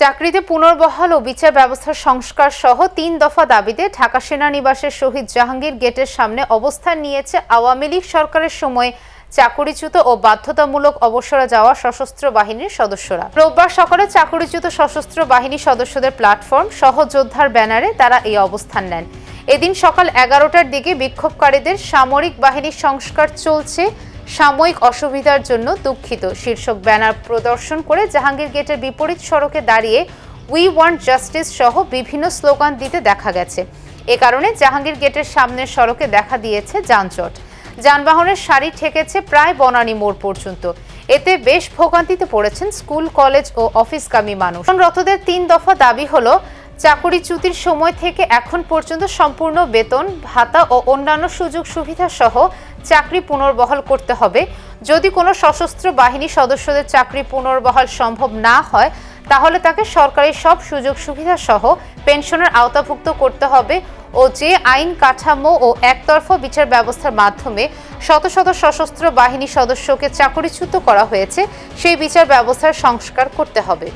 চাকরিতে পুনর্বহাল ও বিচার ব্যবস্থার সংস্কার সহ তিন দফা দাবিতে ঢাকা সেনানিবাসের শহীদ জাহাঙ্গীর গেটের সামনে অবস্থান নিয়েছে আওয়ামী লীগ সরকারের সময় চাকরিচ্যুত ও বাধ্যতামূলক অবসরে যাওয়া সশস্ত্র বাহিনীর সদস্যরা। রোববার সকালে চাকরিচ্যুত সশস্ত্র বাহিনী সদস্যদের প্ল্যাটফর্ম সহযোদ্ধার ব্যানারে তারা এই অবস্থান নেন। এদিন সকাল এগারোটার দিকে বিক্ষোভকারীদের সামরিক বাহিনীর সংস্কার চলছে। সাময়িক অসুবিধার জন্য দুঃখিত। শীর্ষক ব্যানার প্রদর্শন করে জাহাঙ্গীর গেটের বিপরীত সড়কে দাঁড়িয়ে উই ওয়ান্ট জাস্টিস সহ বিভিন্ন স্লোগান দিতে দেখা গেছে। এ কারণে জাহাঙ্গীর গেটের সামনের সড়কে দেখা দিয়েছে যানজট। যানবাহনের সারি ঠেকেছে প্রায় বনানী মোড় পর্যন্ত। এতে বেশ ভোগান্তিতে পড়েছেন স্কুল, কলেজ ও অফিসগামী মানুষ। রথদের তিন দফা দাবি হলো চাকুরিচ্যুতির সময় থেকে এখন পর্যন্ত সম্পূর্ণ বেতন, ভাতা ও অন্যান্য সুযোগ সুবিধা সহ চাকরি পুনর্বহাল করতে হবে। যদি কোনো সশস্ত্র বাহিনী সদস্যদের চাকরি পুনর্বহাল সম্ভব না হয়, তাহলে তাকে সরকারি সব সুযোগ সুবিধা সহ পেনশনের আওতাভুক্ত করতে হবে ও যে আইন কাঠামো ও একতরফা বিচার ব্যবস্থার মাধ্যমে শত শত সশস্ত্র বাহিনী সদস্যকে চাকরিচ্যুত করা হয়েছে, সেই বিচার ব্যবস্থার সংস্কার করতে হবে।